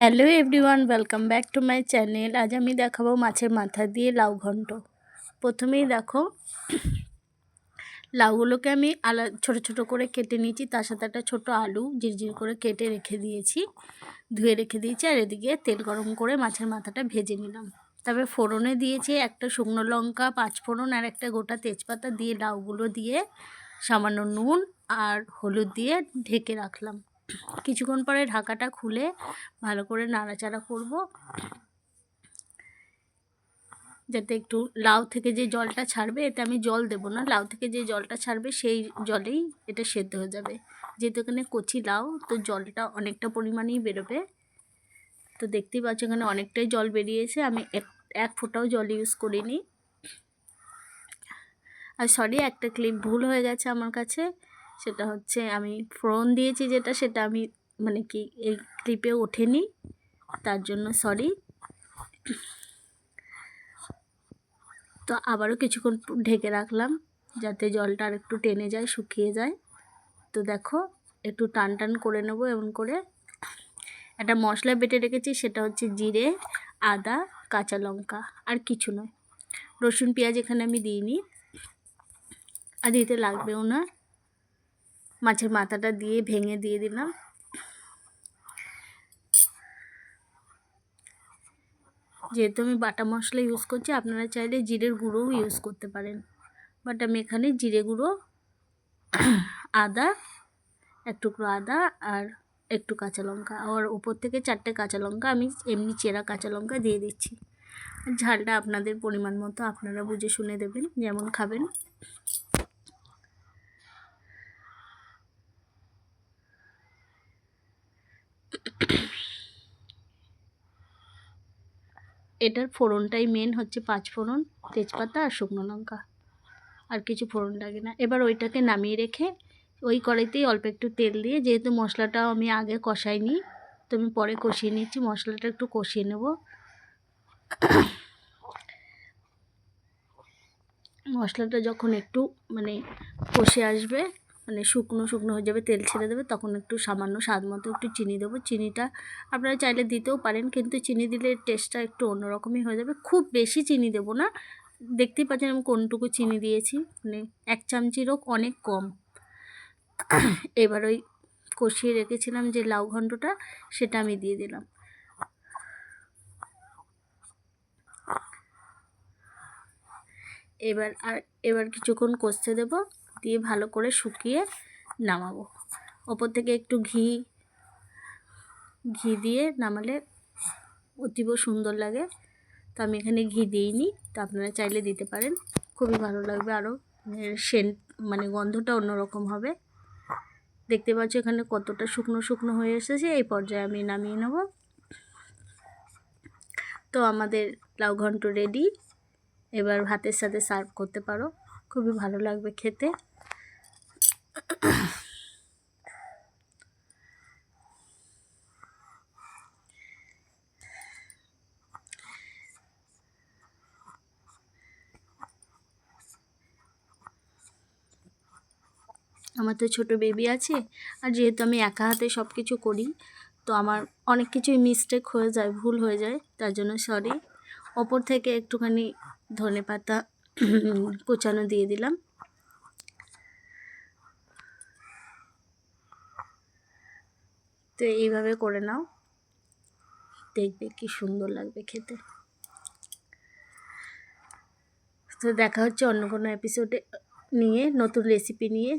Hello everyone welcome back to my channel আজ আমি দেখাবো মাছের মাথা দিয়ে লাউ ঘন্ট। প্রথমেই দেখো, লাউগুলোকে আমি আলা, ছোটো ছোটো করে কেটে নিয়েছি। তার সাথে একটা ছোটো আলু জিরজির করে কেটে রেখে দিয়েছি। ধুয়ে রেখে দিয়েছি আর এদিকে তেল গরম করে মাছের মাথাটা ভেজে নিলাম। তারপরে ফোড়নে দিয়েছি একটা শুকনো লঙ্কা, পাঁচ ফোড়ন আর একটা গোটা তেজপাতা দিয়ে লাউগুলো দিয়ে সামান্য নুন আর হলুদ দিয়ে ঢেকে রাখলাম। কিছুক্ষণ পরে ঢাকাটা খুলে ভালো করে নাড়াচাড়া করব। যাতে একটু লাউ থেকে যে জলটা ছাড়বে, এতে আমি জল দেব না। লাউ থেকে যে জলটা ছাড়বে, সেই জলেই এটা সেদ্ধ হয়ে যাবে। যেহেতু এখানে কচি লাউ, তো জলটা অনেকটা পরিমাণেই বেরোবে। তো দেখতেই পাচ্ছ এখানে অনেকটাই জল বেরিয়েছে। আমি এক এক ফোঁটাও জল ইউজ করিনি। আর সরি একটা ক্লিপ ভুল হয়ে গেছে আমার কাছে। সেটা হচ্ছে আমি ফোড়ন দিয়েছি যেটা, সেটা আমি মানে কি এই ক্লিপে ওঠেনি। তার জন্য সরি তো আবারও কিছুক্ষণ ঢেকে রাখলাম যাতে জলটা আর একটু টেনে যায়, শুকিয়ে যায়। তো দেখো, একটু টান টান করে নেব এমন করে। একটা মশলা বেটে রেখেছি, সেটা হচ্ছে জিরে, আদা, কাঁচা লঙ্কা, আর কিছু নয়। রসুন, পেঁয়াজ এখানে আমি দিইনি। আর দিতে লাগবেও না। মাছের মাথাটা দিয়ে ভেঙে দিয়ে দিলাম। যেহেতু আমি বাটা মশলা ইউজ করছি, আপনারা চাইলে জিরের গুঁড়োও ইউজ করতে পারেন। বাট আমি এখানে জিরে গুঁড়ো, আদা, এক টুকরো আদা আর একটু কাঁচা লঙ্কা। আর উপর থেকে চারটে কাঁচা লঙ্কা আমি এমনি চেরা কাঁচা লঙ্কা দিয়ে দিচ্ছি। ঝালটা আপনাদের পরিমাণ মতো আপনারা বুঝে শুনে দেবেন, যেমন খাবেন। এটার ফোড়নটাই মেন হচ্ছে পাঁচ ফোড়ন তেজপাতা আর শুকনো লঙ্কা। আর কিছু ফোড়ন লাগে না। এবার ওইটাকে নামিয়ে রেখে ওই কড়াইতেই অল্প একটু তেল দিয়ে যেহেতু মশলাটাও আমি আগে কষাইনি তো আমি পরে কষিয়ে নিচ্ছি। মশলাটা একটু কষিয়ে নেব। মশলাটা যখন একটু মানে কষে আসবে মানে শুকনো শুকনো হয়ে যাবে, তেল ছেড়ে দেবে, তখন একটু সামান্য স্বাদ মতো একটু চিনি দেবো। চিনিটা আপনারা চাইলে দিতেও পারেন, কিন্তু চিনি দিলে টেস্টটা একটু অন্যরকমই হয়ে যাবে। খুব বেশি চিনি দেবো না। দেখতেই পাচ্ছেন আমি কোনটুকু চিনি দিয়েছি মানে এক চামচিরও অনেক কম। এবার ওই কষিয়ে রেখেছিলাম যে লাউ ঘণ্টটা সেটা আমি দিয়ে দিলাম। এবার আর, এবার কিছুক্ষণ কষতে দেব। দিয়ে ভালো করে শুকিয়ে নামাবো। ওপর থেকে একটু ঘি ঘি দিয়ে নামালে অতীব সুন্দর লাগে। তো আমি এখানে ঘি দিইনি, তো আপনারা চাইলে দিতে পারেন। খুবই ভালো লাগবে আরও সেন্ট মানে গন্ধটা অন্যরকম হবে। দেখতে পাচ্ছ এখানে কতটা শুকনো শুকনো হয়ে এসেছে, এই পর্যায়ে আমি নামিয়ে নেব। তো আমাদের লাউ ঘন্ট রেডি এবার ভাতের সাথে সার্ভ করতে পারো। খুবই ভালো লাগবে খেতে। আমার তো ছোটো বেবি আছে, আর যেহেতু আমি একা হাতে সব কিছু করি, তো আমার অনেক কিছুই মিস্টেক হয়ে যায়, ভুল হয়ে যায়, তার জন্য সরি ওপর থেকে একটুখানি ধনে পাতা কুচানো দিয়ে দিলাম। তো এইভাবে করে নাও। দেখবে কি সুন্দর লাগবে খেতে। তো দেখা হচ্ছে অন্য কোনো এপিসোডে নিয়ে, নতুন রেসিপি নিয়ে।